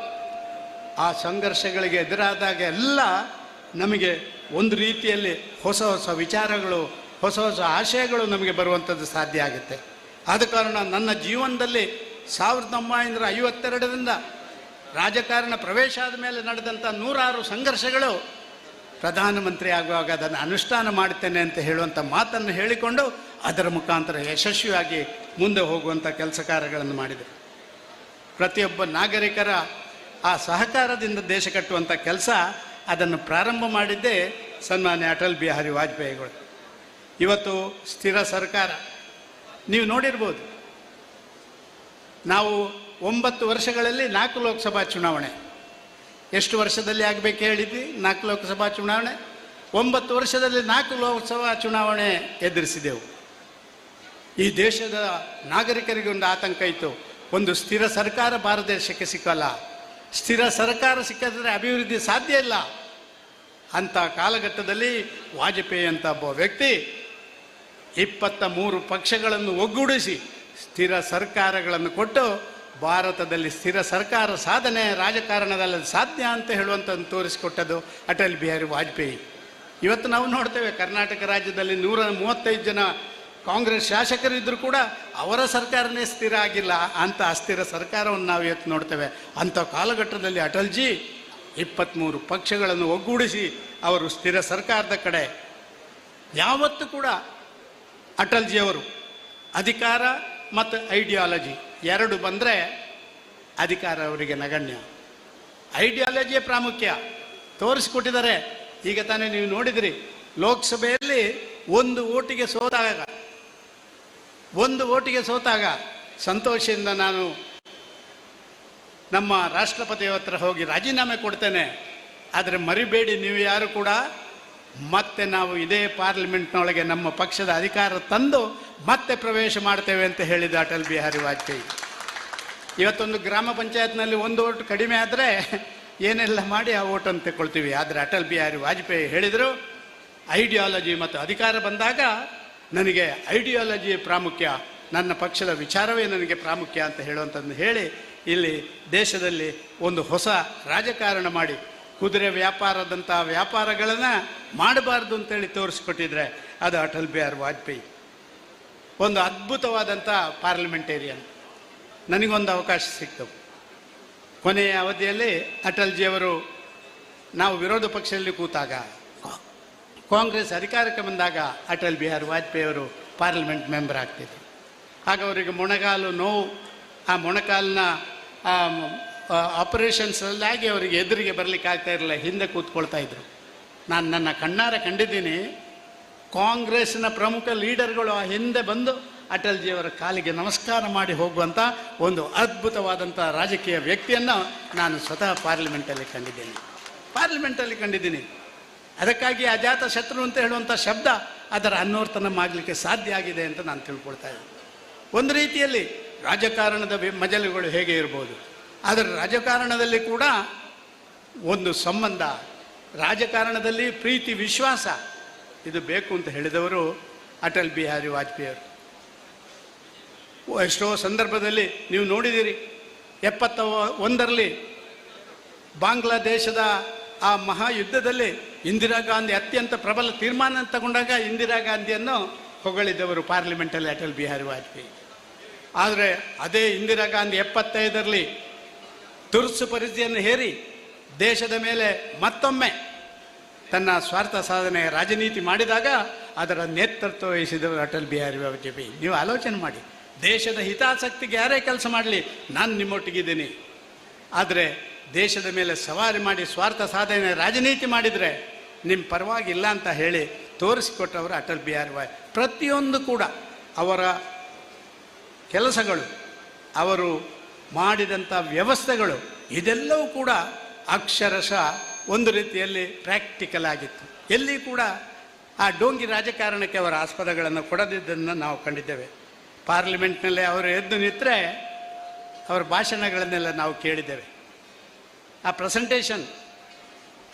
ಆ ಸಂಘರ್ಷಗಳಿಗೆ ಎದುರಾದಾಗ ಎಲ್ಲ ನಮಗೆ ಒಂದು ರೀತಿಯಲ್ಲಿ ಹೊಸ ಹೊಸ ವಿಚಾರಗಳು, ಹೊಸ ಹೊಸ ಆಶಯಗಳು ನಮಗೆ ಬರುವಂಥದ್ದು ಸಾಧ್ಯ ಆಗುತ್ತೆ. ಆದ ಕಾರಣ ನನ್ನ ಜೀವನದಲ್ಲಿ ಸಾವಿರದ ಒಂಬೈನೂರ ಐವತ್ತೆರಡರಿಂದ ರಾಜಕಾರಣ ಪ್ರವೇಶ ಆದ ಮೇಲೆ ನಡೆದಂಥ ನೂರಾರು ಸಂಘರ್ಷಗಳು ಪ್ರಧಾನಮಂತ್ರಿ ಆಗುವಾಗ ಅದನ್ನು ಅನುಷ್ಠಾನ ಮಾಡುತ್ತೇನೆ ಅಂತ ಹೇಳುವಂಥ ಮಾತನ್ನು ಹೇಳಿಕೊಂಡು ಅದರ ಮುಖಾಂತರ ಯಶಸ್ವಿಯಾಗಿ ಮುಂದೆ ಹೋಗುವಂಥ ಕೆಲಸ ಕಾರ್ಯಗಳನ್ನು ಮಾಡಿದೆ ಪ್ರತಿಯೊಬ್ಬ ನಾಗರಿಕರ ಆ ಸಹಕಾರದಿಂದ ದೇಶ ಕಟ್ಟುವಂಥ ಕೆಲಸ ಅದನ್ನು ಪ್ರಾರಂಭ ಮಾಡಿದ್ದೇ ಸನ್ಮಾನ್ಯ ಅಟಲ್ ಬಿಹಾರಿ ವಾಜಪೇಯಿಗಳು. ಇವತ್ತು ಸ್ಥಿರ ಸರ್ಕಾರ ನೀವು ನೋಡಿರ್ಬೋದು. ನಾವು ಒಂಬತ್ತು ವರ್ಷಗಳಲ್ಲಿ ನಾಲ್ಕು ಲೋಕಸಭಾ ಚುನಾವಣೆ. ಎಷ್ಟು ವರ್ಷದಲ್ಲಿ ಆಗಬೇಕು ಹೇಳಿದ್ವಿ ನಾಲ್ಕು ಲೋಕಸಭಾ ಚುನಾವಣೆ. ಒಂಬತ್ತು ವರ್ಷದಲ್ಲಿ ನಾಲ್ಕು ಲೋಕಸಭಾ ಚುನಾವಣೆ ಎದುರಿಸಿದೆವು. ಈ ದೇಶದ ನಾಗರಿಕರಿಗೆ ಒಂದು ಆತಂಕ ಇತ್ತು. ಒಂದು ಸ್ಥಿರ ಸರ್ಕಾರ ಭಾರತ ದೇಶಕ್ಕೆ ಸಿಕ್ಕಲ್ಲ. ಸ್ಥಿರ ಸರ್ಕಾರ ಸಿಕ್ಕಿದ್ರೆ ಅಭಿವೃದ್ಧಿ ಸಾಧ್ಯ ಇಲ್ಲ. ಅಂಥ ಕಾಲಘಟ್ಟದಲ್ಲಿ ವಾಜಪೇಯಿ ಅಂತ ಒಬ್ಬ ವ್ಯಕ್ತಿ ಇಪ್ಪತ್ತ ಮೂರು ಪಕ್ಷಗಳನ್ನು ಒಗ್ಗೂಡಿಸಿ ಸ್ಥಿರ ಸರ್ಕಾರಗಳನ್ನು ಕೊಟ್ಟು ಭಾರತದಲ್ಲಿ ಸ್ಥಿರ ಸರ್ಕಾರ ಸಾಧನೆ ರಾಜಕಾರಣದಲ್ಲಿ ಸಾಧ್ಯ ಅಂತ ಹೇಳುವಂಥದ್ದು ತೋರಿಸಿಕೊಟ್ಟದ್ದು ಅಟಲ್ ಬಿಹಾರಿ ವಾಜಪೇಯಿ. ಇವತ್ತು ನಾವು ನೋಡ್ತೇವೆ ಕರ್ನಾಟಕ ರಾಜ್ಯದಲ್ಲಿ ನೂರ ಮೂವತ್ತೈದು ಜನ ಕಾಂಗ್ರೆಸ್ ಶಾಸಕರಿದ್ದರೂ ಕೂಡ ಅವರ ಸರ್ಕಾರನೇ ಸ್ಥಿರ ಆಗಿಲ್ಲ ಅಂತ ಅಸ್ಥಿರ ಸರ್ಕಾರವನ್ನು ನಾವು ಇವತ್ತು ನೋಡ್ತೇವೆ. ಅಂಥ ಕಾಲಘಟ್ಟದಲ್ಲಿ ಅಟಲ್ಜಿ ಇಪ್ಪತ್ತ್ಮೂರು ಪಕ್ಷಗಳನ್ನು ಒಗ್ಗೂಡಿಸಿ ಅವರು ಸ್ಥಿರ ಸರ್ಕಾರದ ಕಡೆ. ಯಾವತ್ತೂ ಕೂಡ ಅಟಲ್ಜಿಯವರು. ಅಧಿಕಾರ ಮತ್ತು ಐಡಿಯಾಲಜಿ ಎರಡು ಬಂದರೆ ಅಧಿಕಾರ ಅವರಿಗೆ ನಗಣ್ಯ. ಐಡಿಯಾಲಜಿಯೇ ಪ್ರಾಮುಖ್ಯ. ತೋರಿಸ್ಕೊಟ್ಟಿದ್ದಾರೆ. ಈಗ ತಾನೇ ನೀವು ನೋಡಿದಿರಿ, ಲೋಕಸಭೆಯಲ್ಲಿ ಒಂದು ಓಟಿಗೆ ಸೋತಾಗ ಒಂದು ಓಟಿಗೆ ಸೋತಾಗ ಸಂತೋಷದಿಂದ ನಾನು ನಮ್ಮ ರಾಷ್ಟ್ರಪತಿಯ ಹತ್ರ ಹೋಗಿ ರಾಜೀನಾಮೆ ಕೊಡ್ತೇನೆ. ಆದರೆ ಮರಿಬೇಡಿ ನೀವು ಯಾರು ಕೂಡ. ಮತ್ತೆ ನಾವು ಇದೇ ಪಾರ್ಲಿಮೆಂಟ್ನೊಳಗೆ ನಮ್ಮ ಪಕ್ಷದ ಅಧಿಕಾರ ತಂದು ಮತ್ತೆ ಪ್ರವೇಶ ಮಾಡ್ತೇವೆ ಅಂತ ಹೇಳಿದ ಅಟಲ್ ಬಿಹಾರಿ ವಾಜಪೇಯಿ. ಇವತ್ತೊಂದು ಗ್ರಾಮ ಪಂಚಾಯತ್ನಲ್ಲಿ ಒಂದು ಓಟ್ ಕಡಿಮೆ ಆದರೆ ಏನೆಲ್ಲ ಮಾಡಿ ಆ ಓಟನ್ನು ತೆಕ್ಕೊಳ್ತೀವಿ. ಆದರೆ ಅಟಲ್ ಬಿಹಾರಿ ವಾಜಪೇಯಿ ಹೇಳಿದರು, ಐಡಿಯಾಲಜಿ ಮತ್ತು ಅಧಿಕಾರ ಬಂದಾಗ ನನಗೆ ಐಡಿಯಾಲಜಿ ಪ್ರಾಮುಖ್ಯ, ನನ್ನ ಪಕ್ಷದ ವಿಚಾರವೇ ನನಗೆ ಪ್ರಾಮುಖ್ಯ ಅಂತ ಹೇಳುವಂಥದ್ದು ಹೇಳಿ ಇಲ್ಲಿ ದೇಶದಲ್ಲಿ ಒಂದು ಹೊಸ ರಾಜಕಾರಣ ಮಾಡಿ ಕುದುರೆ ವ್ಯಾಪಾರದಂಥ ವ್ಯಾಪಾರಗಳನ್ನು ಮಾಡಬಾರ್ದು ಅಂತೇಳಿ ತೋರಿಸ್ಕೊಟ್ಟಿದ್ರೆ ಅದು ಅಟಲ್ ಬಿಹಾರಿ ವಾಜಪೇಯಿ. ಒಂದು ಅದ್ಭುತವಾದಂಥ ಪಾರ್ಲಿಮೆಂಟೇರಿಯನ್. ನನಗೊಂದು ಅವಕಾಶ ಸಿಕ್ತು. ಕೊನೆಯ ಅವಧಿಯಲ್ಲಿ ಅಟಲ್ಜಿಯವರು ನಾವು ವಿರೋಧ ಪಕ್ಷದಲ್ಲಿ ಕೂತಾಗ, ಕಾಂಗ್ರೆಸ್ ಅಧಿಕಾರಕ್ಕೆ ಬಂದಾಗ ಅಟಲ್ ಬಿಹಾರಿ ವಾಜಪೇಯಿ ಅವರು ಪಾರ್ಲಿಮೆಂಟ್ ಮೆಂಬರ್ ಆಗ್ತಿದ್ರು. ಆಗ ಅವರಿಗೆ ಮೊಣಕಾಲು ನೋವು, ಆ ಮೊಣಕಾಲಿನ ಆಪರೇಷನ್ಸಲ್ಲಾಗಿ ಅವರಿಗೆ ಎದುರಿಗೆ ಬರಲಿಕ್ಕೆ ಆಗ್ತಾ ಇರಲಿಲ್ಲ. ಹಿಂದೆ ಕೂತ್ಕೊಳ್ತಾ ಇದ್ರು. ನಾನು ನನ್ನ ಕಣ್ಣಾರ ಕಂಡಿದ್ದೀನಿ. ಕಾಂಗ್ರೆಸ್ನ ಪ್ರಮುಖ ಲೀಡರ್ಗಳು ಆ ಹಿಂದೆ ಬಂದು ಅಟಲ್ಜಿಯವರ ಕಾಲಿಗೆ ನಮಸ್ಕಾರ ಮಾಡಿ ಹೋಗುವಂಥ ಒಂದು ಅದ್ಭುತವಾದಂಥ ರಾಜಕೀಯ ವ್ಯಕ್ತಿಯನ್ನು ನಾನು ಸ್ವತಃ ಪಾರ್ಲಿಮೆಂಟಲ್ಲಿ ಕಂಡಿದ್ದೀನಿ. ಪಾರ್ಲಿಮೆಂಟಲ್ಲಿ ಕಂಡಿದ್ದೀನಿ. ಅದಕ್ಕಾಗಿ ಅಜಾತ ಶತ್ರು ಅಂತ ಹೇಳುವಂಥ ಶಬ್ದ ಅದರ ಅನ್ವರ್ತನ ಮಾಡಲಿಕ್ಕೆ ಸಾಧ್ಯ ಆಗಿದೆ ಅಂತ ನಾನು ತಿಳ್ಕೊಳ್ತಾ ಇದ್ದೀನಿ. ಒಂದು ರೀತಿಯಲ್ಲಿ ರಾಜಕಾರಣದ ಮಜಲುಗಳು ಹೇಗೆ ಇರ್ಬೋದು? ಆದರೆ ರಾಜಕಾರಣದಲ್ಲಿ ಕೂಡ ಒಂದು ಸಂಬಂಧ, ರಾಜಕಾರಣದಲ್ಲಿ ಪ್ರೀತಿ, ವಿಶ್ವಾಸ, ಇದು ಬೇಕು ಅಂತ ಹೇಳಿದವರು ಅಟಲ್ ಬಿಹಾರಿ ವಾಜಪೇಯಿ ಅವರು. ಎಷ್ಟೋ ಸಂದರ್ಭದಲ್ಲಿ ನೀವು ನೋಡಿದ್ದೀರಿ, ಎಪ್ಪತ್ತ ಒಂದರಲ್ಲಿ ಬಾಂಗ್ಲಾದೇಶದ ಆ ಮಹಾಯುದ್ಧದಲ್ಲಿ ಇಂದಿರಾ ಗಾಂಧಿ ಅತ್ಯಂತ ಪ್ರಬಲ ತೀರ್ಮಾನ ತಗೊಂಡಾಗ ಇಂದಿರಾ ಗಾಂಧಿಯನ್ನು ಹೊಗಳಿದ್ದವರು ಪಾರ್ಲಿಮೆಂಟಲ್ಲಿ ಅಟಲ್ ಬಿಹಾರಿ ವಾಜಪೇಯಿ. ಆದರೆ ಅದೇ ಇಂದಿರಾ ಗಾಂಧಿ ಎಪ್ಪತ್ತೈದರಲ್ಲಿ ತುರ್ಸು ಪರಿಸ್ಥಿತಿಯನ್ನು ಹೇರಿ ದೇಶದ ಮೇಲೆ ಮತ್ತೊಮ್ಮೆ ತನ್ನ ಸ್ವಾರ್ಥ ಸಾಧನೆ ರಾಜನೀತಿ ಮಾಡಿದಾಗ ಅದರ ನೇತೃತ್ವ ವಹಿಸಿದವರು ಅಟಲ್ ಬಿಹಾರಿ ವಾಜಪೇಯಿ ನೀವು ಆಲೋಚನೆ ಮಾಡಿ. ದೇಶದ ಹಿತಾಸಕ್ತಿಗೆ ಯಾರೇ ಕೆಲಸ ಮಾಡಲಿ, ನಾನು ನಿಮ್ಮೊಟ್ಟಿಗಿದ್ದೀನಿ. ಆದರೆ ದೇಶದ ಮೇಲೆ ಸವಾರಿ ಮಾಡಿ ಸ್ವಾರ್ಥ ಸಾಧನೆ ರಾಜನೀತಿ ಮಾಡಿದರೆ ನಿಮ್ಮ ಪರವಾಗಿಲ್ಲ ಅಂತ ಹೇಳಿ ತೋರಿಸಿಕೊಟ್ಟವರು ಅಟಲ್ ಬಿಹಾರಿ ವಾಯ್ ಪ್ರತಿಯೊಂದು ಕೂಡ ಅವರ ಕೆಲಸಗಳು, ಅವರು ಮಾಡಿದಂಥ ವ್ಯವಸ್ಥೆಗಳು ಇದೆಲ್ಲವೂ ಕೂಡ ಅಕ್ಷರಶಃ ಒಂದು ರೀತಿಯಲ್ಲಿ ಪ್ರಾಕ್ಟಿಕಲ್ ಆಗಿತ್ತು. ಎಲ್ಲಿ ಕೂಡ ಆ ಡೋಂಗಿ ರಾಜಕಾರಣಕ್ಕೆ ಅವರ ಆಸ್ಪದಗಳನ್ನು ಕೊಡದಿದ್ದನ್ನು ನಾವು ಕಂಡಿದ್ದೇವೆ. ಪಾರ್ಲಿಮೆಂಟ್ನಲ್ಲಿ ಅವರು ಎದ್ದು ನಿಂತರೆ ಅವರ ಭಾಷಣಗಳನ್ನೆಲ್ಲ ನಾವು ಕೇಳಿದ್ದೇವೆ. ಆ ಪ್ರೆಸೆಂಟೇಷನ್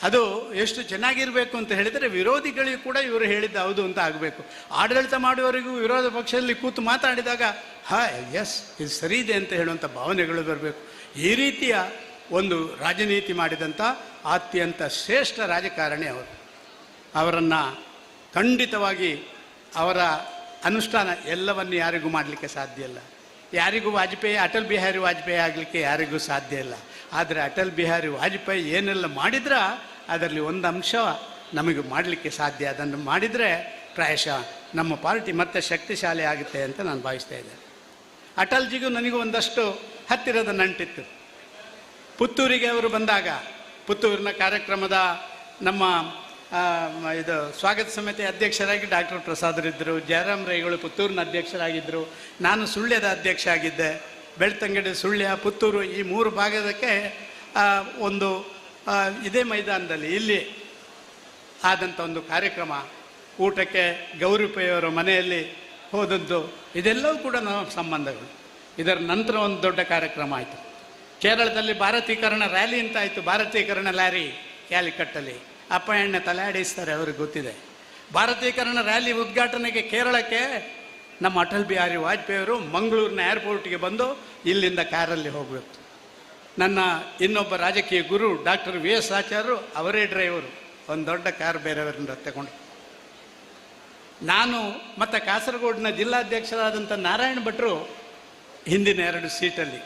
ಅದು ಎಷ್ಟು ಚೆನ್ನಾಗಿರಬೇಕು ಅಂತ ಹೇಳಿದರೆ ವಿರೋಧಿಗಳಿಗೂ ಕೂಡ ಇವರು ಹೇಳಿದ್ದು ಹೌದು ಅಂತ ಆಗಬೇಕು. ಆಡಳಿತ ಮಾಡುವವರಿಗೂ ವಿರೋಧ ಪಕ್ಷದಲ್ಲಿ ಕೂತು ಮಾತಾಡಿದಾಗ, ಹಾ ಎಸ್ ಇದು ಸರಿ ಇದೆ ಅಂತ ಹೇಳುವಂಥ ಭಾವನೆಗಳು ಬರಬೇಕು. ಈ ರೀತಿಯ ಒಂದು ರಾಜನೀತಿ ಮಾಡಿದಂಥ ಅತ್ಯಂತ ಶ್ರೇಷ್ಠ ರಾಜಕಾರಣಿ ಅವರು. ಅವರನ್ನು ಖಂಡಿತವಾಗಿ ಅವರ ಅನುಷ್ಠಾನ ಎಲ್ಲವನ್ನು ಯಾರಿಗೂ ಮಾಡಲಿಕ್ಕೆ ಸಾಧ್ಯ ಇಲ್ಲ. ಯಾರಿಗೂ ವಾಜಪೇಯಿ, ಅಟಲ್ ಬಿಹಾರಿ ವಾಜಪೇಯಿ ಆಗಲಿಕ್ಕೆ ಯಾರಿಗೂ ಸಾಧ್ಯ ಇಲ್ಲ. ಆದರೆ ಅಟಲ್ ಬಿಹಾರಿ ವಾಜಪೇಯಿ ಏನೆಲ್ಲ ಮಾಡಿದ್ರ ಅದರಲ್ಲಿ ಒಂದು ಅಂಶ ನಮಗೆ ಮಾಡಲಿಕ್ಕೆ ಸಾಧ್ಯ. ಅದನ್ನು ಮಾಡಿದರೆ ಪ್ರಾಯಶಃ ನಮ್ಮ ಪಾರ್ಟಿ ಮತ್ತೆ ಶಕ್ತಿಶಾಲಿ ಆಗುತ್ತೆ ಅಂತ ನಾನು ಭಾವಿಸ್ತಾ ಇದ್ದೆ ಅಟಲ್ಜಿಗೂ ನನಗೂ ಒಂದಷ್ಟು ಹತ್ತಿರದ ನಂಟಿತ್ತು. ಪುತ್ತೂರಿಗೆ ಅವರು ಬಂದಾಗ, ಪುತ್ತೂರಿನ ಕಾರ್ಯಕ್ರಮದ ನಮ್ಮ ಇದು ಸ್ವಾಗತ ಸಮಿತಿ ಅಧ್ಯಕ್ಷರಾಗಿ ಡಾಕ್ಟರ್ ಪ್ರಸಾದರಿದ್ದರು ಜಯರಾಮ್ ರೈಗಳು ಪುತ್ತೂರಿನ ಅಧ್ಯಕ್ಷರಾಗಿದ್ದರು, ನಾನು ಸುಳ್ಯದ ಅಧ್ಯಕ್ಷ ಆಗಿದ್ದೆ, ಬೆಳ್ತಂಗಡಿ ಸುಳ್ಯ, ಪುತ್ತೂರು ಈ ಮೂರು ಭಾಗದಕ್ಕೆ ಒಂದು ಇದೇ ಮೈದಾನದಲ್ಲಿ ಇಲ್ಲಿ ಆದಂಥ ಒಂದು ಕಾರ್ಯಕ್ರಮ, ಊಟಕ್ಕೆ ಗೌರಿಪೆಯವರ ಮನೆಯಲ್ಲಿ ಹೋದದ್ದು ಇದೆಲ್ಲವೂ ಕೂಡ ನಮ್ಮ ಸಂಬಂಧಗಳು. ಇದರ ನಂತರ ಒಂದು ದೊಡ್ಡ ಕಾರ್ಯಕ್ರಮ ಆಯಿತು. ಕೇರಳದಲ್ಲಿ ಭಾರತೀಕರಣ ರ್ಯಾಲಿ ಅಂತ ಆಯಿತು. ಭಾರತೀಕರಣ ಲ್ಯಾರಿ ಕ್ಯಾಲಿಕಟ್ಟಲ್ಲಿ ಅಪ್ಪ ಎಣ್ಣೆ ತಲೆಯಾಡಿಸ್ತಾರೆ ಅವ್ರಿಗೆ ಗೊತ್ತಿದೆ. ಭಾರತೀಕರಣ ರ್ಯಾಲಿ ಉದ್ಘಾಟನೆಗೆ ಕೇರಳಕ್ಕೆ ನಮ್ಮ ಅಟಲ್ ಬಿಹಾರಿ ವಾಜಪೇಯಿ ಅವರು ಮಂಗಳೂರಿನ ಏರ್ಪೋರ್ಟ್ಗೆ ಬಂದು ಇಲ್ಲಿಂದ ಕಾರಲ್ಲಿ ಹೋಗಬೇಕು. ನನ್ನ ಇನ್ನೊಬ್ಬ ರಾಜಕೀಯ ಗುರು ಡಾಕ್ಟರ್ ವಿ ಎಸ್ ಆಚಾರ್ಯರು ಅವರೇ ಡ್ರೈವರು ಒಂದು ದೊಡ್ಡ ಕಾರ್ ಬೇರೆಯವರಿಂದ ತಗೊಂಡು. ನಾನು ಮತ್ತು ಕಾಸರಗೋಡಿನ ಜಿಲ್ಲಾಧ್ಯಕ್ಷರಾದಂಥ ನಾರಾಯಣ ಭಟ್ರು ಹಿಂದಿನ ಎರಡು ಸೀಟಲ್ಲಿ.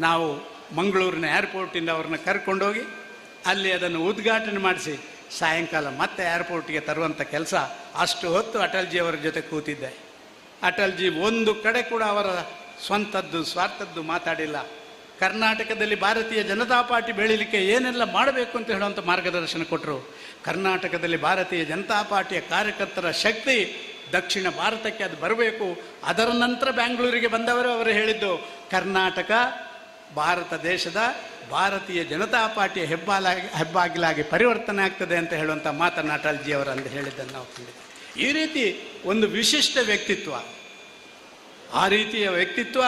ನಾವು ಮಂಗಳೂರಿನ ಏರ್ಪೋರ್ಟಿಂದ ಅವ್ರನ್ನ ಕರ್ಕೊಂಡೋಗಿ, ಅಲ್ಲಿ ಅದನ್ನು ಉದ್ಘಾಟನೆ ಮಾಡಿಸಿ, ಸಾಯಂಕಾಲ ಮತ್ತೆ ಏರ್ಪೋರ್ಟ್ಗೆ ತರುವಂಥ ಕೆಲಸ ಅಷ್ಟು ಹೊತ್ತು ಅಟಲ್ಜಿ ಅವರ ಜೊತೆ ಕೂತಿದ್ದೆ. ಅಟಲ್ಜಿ ಒಂದು ಕಡೆ ಕೂಡ ಅವರ ಸ್ವಂತದ್ದು, ಸ್ವಾರ್ಥದ್ದು ಮಾತಾಡಿಲ್ಲ. ಕರ್ನಾಟಕದಲ್ಲಿ ಭಾರತೀಯ ಜನತಾ ಪಾರ್ಟಿ ಬೆಳೀಲಿಕ್ಕೆ ಏನೆಲ್ಲ ಮಾಡಬೇಕು ಅಂತ ಹೇಳುವಂಥ ಮಾರ್ಗದರ್ಶನ ಕೊಟ್ಟರು ಕರ್ನಾಟಕದಲ್ಲಿ ಭಾರತೀಯ ಜನತಾ ಪಾರ್ಟಿಯ ಕಾರ್ಯಕರ್ತರ ಶಕ್ತಿ ದಕ್ಷಿಣ ಭಾರತಕ್ಕೆ ಅದು ಬರಬೇಕು. ಅದರ ನಂತರ ಬ್ಯಾಂಗ್ಳೂರಿಗೆ ಬಂದವರು ಅವರು ಹೇಳಿದ್ದು, ಕರ್ನಾಟಕ ಭಾರತ ದೇಶದ ಭಾರತೀಯ ಜನತಾ ಪಾರ್ಟಿಯ ಹೆಬ್ಬಾಲಾಗಿ, ಹೆಬ್ಬಾಗಿಲಾಗಿ ಪರಿವರ್ತನೆ ಆಗ್ತದೆ ಅಂತ ಹೇಳುವಂಥ ಮಾತನ್ನು ಅಟಲ್ಜಿ ಅವರು ಅಂದು ಹೇಳಿದ್ದನ್ನು ನಾವು ಕಂಡಿದ್ದೇವೆ. ಈ ರೀತಿ ಒಂದು ವಿಶಿಷ್ಟ ವ್ಯಕ್ತಿತ್ವ, ಆ ರೀತಿಯ ವ್ಯಕ್ತಿತ್ವ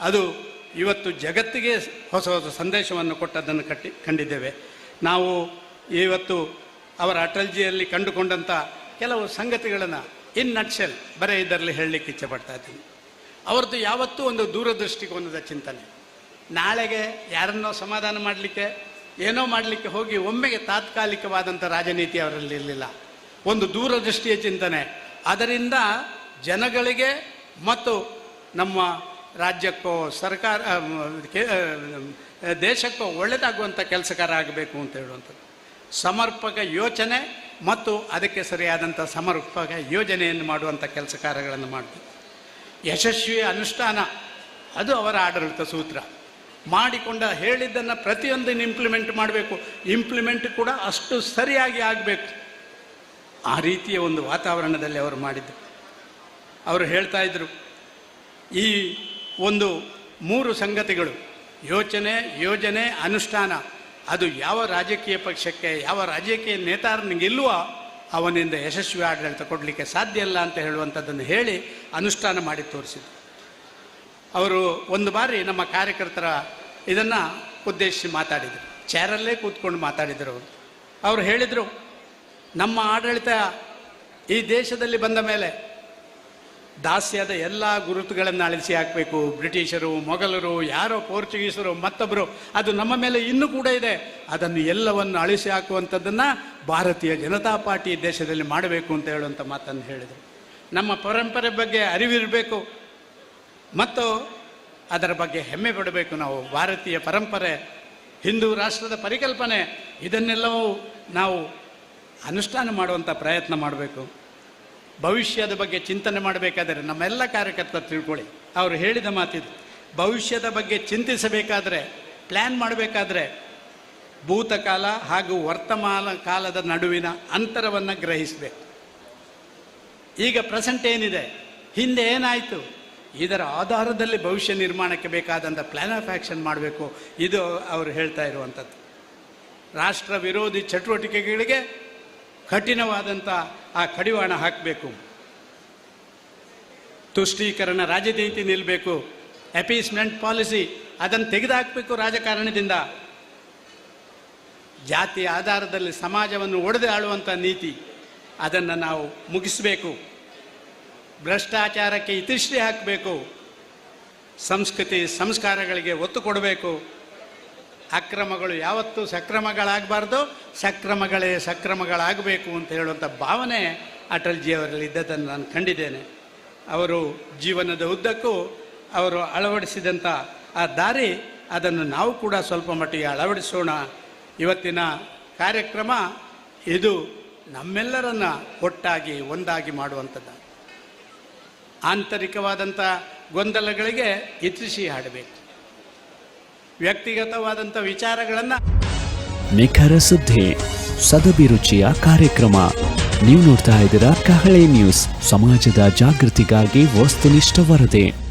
ಅದು ಇವತ್ತು ಜಗತ್ತಿಗೆ ಹೊಸ ಹೊಸ ಸಂದೇಶವನ್ನು ಕೊಟ್ಟದ್ದನ್ನು ಕಟ್ಟಿ ಕಂಡಿದ್ದೇವೆ. ನಾವು ಇವತ್ತು ಅವರ ಅಟಲ್ಜಿಯಲ್ಲಿ ಕಂಡುಕೊಂಡಂಥ ಕೆಲವು ಸಂಗತಿಗಳನ್ನು ಇನ್ ನಟ್ಸೆಲ್ ಬರೀ ಇದರಲ್ಲಿ ಹೇಳಲಿಕ್ಕೆ ಇಚ್ಛೆ ಪಡ್ತಾ ಇದ್ದೀನಿ. ಅವರದ್ದು ಯಾವತ್ತೂ ಒಂದು ದೂರದೃಷ್ಟಿಕೋನದ ಚಿಂತನೆ. ನಾಳೆಗೆ ಯಾರನ್ನೋ ಸಮಾಧಾನ ಮಾಡಲಿಕ್ಕೆ, ಏನೋ ಮಾಡಲಿಕ್ಕೆ ಹೋಗಿ ಒಮ್ಮೆಗೆ ತಾತ್ಕಾಲಿಕವಾದಂಥ ರಾಜನೀತಿ ಅವರಲ್ಲಿ ಇರಲಿಲ್ಲ. ಒಂದು ದೂರದೃಷ್ಟಿಯ ಚಿಂತನೆ. ಅದರಿಂದ ಜನಗಳಿಗೆ ಮತ್ತು ನಮ್ಮ ರಾಜ್ಯಕ್ಕೋ ಸರ್ಕಾರ ದೇಶಕ್ಕೋ ಒಳ್ಳೆಯದಾಗುವಂಥ ಕೆಲಸಕಾರ ಆಗಬೇಕು ಅಂತ ಹೇಳುವಂಥದ್ದು. ಸಮರ್ಪಕ ಯೋಚನೆ ಮತ್ತು ಅದಕ್ಕೆ ಸರಿಯಾದಂಥ ಸಮರ್ಪಕ ಯೋಜನೆಯನ್ನು ಮಾಡುವಂಥ ಕೆಲಸ ಕಾರ್ಯಗಳನ್ನು ಮಾಡಬೇಕು ಯಶಸ್ವಿ ಅನುಷ್ಠಾನ, ಅದು ಅವರ ಆಡಳಿತ ಸೂತ್ರ. ಮಾಡಿಕೊಂಡ, ಹೇಳಿದ್ದನ್ನು ಪ್ರತಿಯೊಂದನ್ನು ಇಂಪ್ಲಿಮೆಂಟ್ ಮಾಡಬೇಕು. ಇಂಪ್ಲಿಮೆಂಟ್ ಕೂಡ ಅಷ್ಟು ಸರಿಯಾಗಿ ಆಗಬೇಕು. ಆ ರೀತಿಯ ಒಂದು ವಾತಾವರಣದಲ್ಲಿ ಅವರು ಮಾಡಿದ್ದು ಅವರು ಹೇಳ್ತಾ ಇದ್ರು, ಈ ಒಂದು ಮೂರು ಸಂಗತಿಗಳು. ಯೋಚನೆ, ಯೋಜನೆ, ಅನುಷ್ಠಾನ. ಅದು ಯಾವ ರಾಜಕೀಯ ಪಕ್ಷಕ್ಕೆ, ಯಾವ ರಾಜಕೀಯ ನೇತಾರನಿಗೆ ಇಲ್ವೋ ಅವನಿಂದ ಯಶಸ್ವಿ ಆಡಳಿತ ಕೊಡಲಿಕ್ಕೆ ಸಾಧ್ಯ ಇಲ್ಲ ಅಂತ ಹೇಳುವಂಥದ್ದನ್ನು ಹೇಳಿ ಅನುಷ್ಠಾನ ಮಾಡಿ ತೋರಿಸಿದ್ರು. ಅವರು ಒಂದು ಬಾರಿ ನಮ್ಮ ಕಾರ್ಯಕರ್ತರ ಇದನ್ನು ಉದ್ದೇಶಿಸಿ ಮಾತಾಡಿದರು. ಚೇರಲ್ಲೇ ಕೂತ್ಕೊಂಡು ಮಾತಾಡಿದರು ಅವರು. ಅವರು ಹೇಳಿದರು, ನಮ್ಮ ಆಡಳಿತ ಈ ದೇಶದಲ್ಲಿ ಬಂದ ಮೇಲೆ ದಾಸ್ಯದ ಎಲ್ಲ ಗುರುತುಗಳನ್ನು ಅಳಿಸಿ ಹಾಕಬೇಕು. ಬ್ರಿಟಿಷರು, ಮೊಘಲರು, ಯಾರೋ ಪೋರ್ಚುಗೀಸರು ಮತ್ತೊಬ್ಬರು ಅದು ನಮ್ಮ ಮೇಲೆ ಇನ್ನೂ ಕೂಡ ಇದೆ. ಅದನ್ನು ಎಲ್ಲವನ್ನು ಅಳಿಸಿ ಹಾಕುವಂಥದ್ದನ್ನು ಭಾರತೀಯ ಜನತಾ ಪಾರ್ಟಿ ದೇಶದಲ್ಲಿ ಮಾಡಬೇಕು ಅಂತ ಹೇಳುವಂಥ ಮಾತನ್ನು ಹೇಳಿದರು. ನಮ್ಮ ಪರಂಪರೆ ಬಗ್ಗೆ ಅರಿವಿರಬೇಕು. ಮತ್ತು ಅದರ ಬಗ್ಗೆ ಹೆಮ್ಮೆ ಪಡಬೇಕು ನಾವು. ಭಾರತೀಯ ಪರಂಪರೆ, ಹಿಂದೂ ರಾಷ್ಟ್ರದ ಪರಿಕಲ್ಪನೆ, ಇದನ್ನೆಲ್ಲವೂ ನಾವು ಅನುಷ್ಠಾನ ಮಾಡುವಂಥ ಪ್ರಯತ್ನ ಮಾಡಬೇಕು. ಭವಿಷ್ಯದ ಬಗ್ಗೆ ಚಿಂತನೆ ಮಾಡಬೇಕಾದರೆ ನಮ್ಮೆಲ್ಲ ಕಾರ್ಯಕರ್ತರು ತಿಳ್ಕೊಳ್ಳಿ. ಅವರು ಹೇಳಿದ ಮಾತಿದು, ಭವಿಷ್ಯದ ಬಗ್ಗೆ ಚಿಂತಿಸಬೇಕಾದರೆ ಪ್ಲ್ಯಾನ್ ಮಾಡಬೇಕಾದ್ರೆ ಭೂತಕಾಲ ಹಾಗೂ ವರ್ತಮಾನ ಕಾಲದ ನಡುವಿನ ಅಂತರವನ್ನು ಗ್ರಹಿಸಬೇಕು. ಈಗ ಪ್ರೆಸೆಂಟ್ ಏನಿದೆ? ಹಿಂದೆ ಏನಾಯಿತು? ಇದರ ಆಧಾರದಲ್ಲಿ ಭವಿಷ್ಯ ನಿರ್ಮಾಣಕ್ಕೆ ಬೇಕಾದಂಥ ಪ್ಲ್ಯಾನ್ ಆಫ್ ಆ್ಯಕ್ಷನ್ ಮಾಡಬೇಕು. ಇದು ಅವರು ಹೇಳ್ತಾ ಇರುವಂಥದ್ದು ರಾಷ್ಟ್ರ ವಿರೋಧಿ ಚಟುವಟಿಕೆಗಳಿಗೆ ಕಠಿಣವಾದಂಥ ಆ ಕಡಿವಾಣ ಹಾಕಬೇಕು. ತುಷ್ಟೀಕರಣ ರಾಜನೀತಿ ನಿಲ್ಲಬೇಕು ಅಪೀಸ್ಮೆಂಟ್ ಪಾಲಿಸಿ ಅದನ್ನು ತೆಗೆದುಹಾಕಬೇಕು ರಾಜಕಾರಣದಿಂದ. ಜಾತಿ ಆಧಾರದಲ್ಲಿ ಸಮಾಜವನ್ನು ಒಡೆದು ಆಳುವಂಥ ನೀತಿ ಅದನ್ನು ನಾವು ಮುಗಿಸಬೇಕು. ಭ್ರಷ್ಟಾಚಾರಕ್ಕೆ ಇತಿಶ್ರೀ ಹಾಕಬೇಕು. ಸಂಸ್ಕೃತಿ ಸಂಸ್ಕಾರಗಳಿಗೆ ಒತ್ತು ಕೊಡಬೇಕು. ಅಕ್ರಮಗಳು ಯಾವತ್ತೂ ಸಕ್ರಮಗಳಾಗಬಾರ್ದು, ಸಕ್ರಮಗಳೇ ಸಕ್ರಮಗಳಾಗಬೇಕು ಅಂತ ಹೇಳುವಂಥ ಭಾವನೆ ಅಟಲ್ಜಿಯವರಲ್ಲಿ ಇದ್ದದನ್ನು ನಾನು ಕಂಡಿದ್ದೇನೆ. ಅವರು ಜೀವನದ ಉದ್ದಕ್ಕೂ ಅವರು ಅಳವಡಿಸಿದಂಥ ಆ ದಾರಿ ಅದನ್ನು ನಾವು ಕೂಡ ಸ್ವಲ್ಪ ಮಟ್ಟಿಗೆ ಅಳವಡಿಸೋಣ. ಇವತ್ತಿನ ಕಾರ್ಯಕ್ರಮ ಇದು ನಮ್ಮೆಲ್ಲರನ್ನ ಒಟ್ಟಾಗಿ, ಒಂದಾಗಿ ಮಾಡುವಂಥದ್ದು. ಆಂತರಿಕವಾದಂಥ ಗೊಂದಲಗಳಿಗೆ ಇತಿಶಿ ಹಾಡಬೇಕು. ವ್ಯಕ್ತಿಗತವಾದಂಥ ವಿಚಾರಗಳನ್ನು ನಿಖರ ಸುದ್ದಿ ಸದಭಿರುಚಿಯ ಕಾರ್ಯಕ್ರಮ. ನೀವು ನೋಡ್ತಾ ಇದ್ದೀರಾ ಕಹಳೆ ನ್ಯೂಸ್, ಸಮಾಜದ ಜಾಗೃತಿಗಾಗಿ ವಸ್ತುನಿಷ್ಠ ವರದಿ.